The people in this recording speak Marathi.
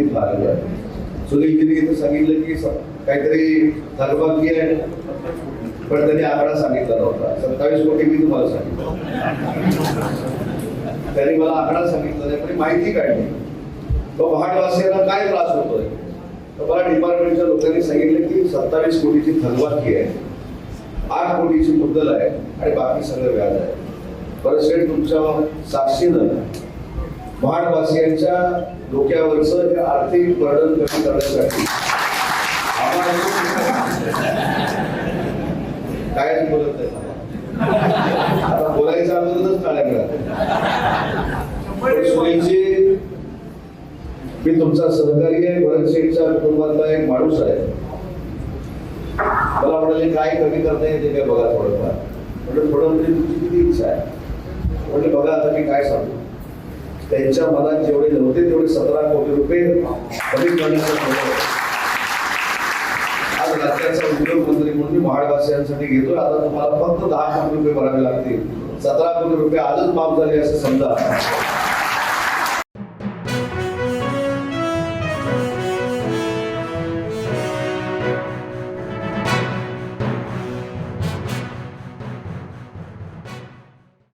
आलेलं आहे. सुनीलजीने इथं सांगितलं की काहीतरी थकबाकी आहे. पण त्यांनी आकडा सांगितला नव्हता. सत्तावीस कोटी मी तुम्हाला सांगितलं. त्यांनी मला आकडा सांगितला नाही पण माहिती काढली. तो महाडवासियांना काय त्रास होतोय? तर मला डिपार्टमेंटच्या लोकांनी सांगितलं की सत्तावीस कोटीची थकबाकी आहे. आठ कोटीची मुद्दल आहे आणि बाकी सगळं व्याज आहे. परत तुमच्या साक्षीनं महाडवासियांच्या डोक्यावरचं हे आर्थिक वर्णन कमी करण्यासाठी. काय बोलत आहे आता बोलायचं अगोदरच टाळ्या मिळाल्या सुनीलजी मी तुमचा सहकारी आहे भरत शेठच्या कुटुंबातला एक माणूस आहे. मला म्हणाले काय कमी करता येते काय बघा थोडंफार. म्हणजे थोडं म्हणजे तुमची किती इच्छा आहे. म्हणजे बघा आता मी काय सांगू. त्यांच्या मनात जेवढे नव्हते तेवढे सतरा कोटी रुपये कमी आज राज्याचा उद्योग मंत्री म्हणून मी महाडवासियांसाठी घेतोय. आता तुम्हाला फक्त दहा कोटी रुपये भरावे लागतील. सतरा कोटी रुपये आजच माफ झाले असं समजा.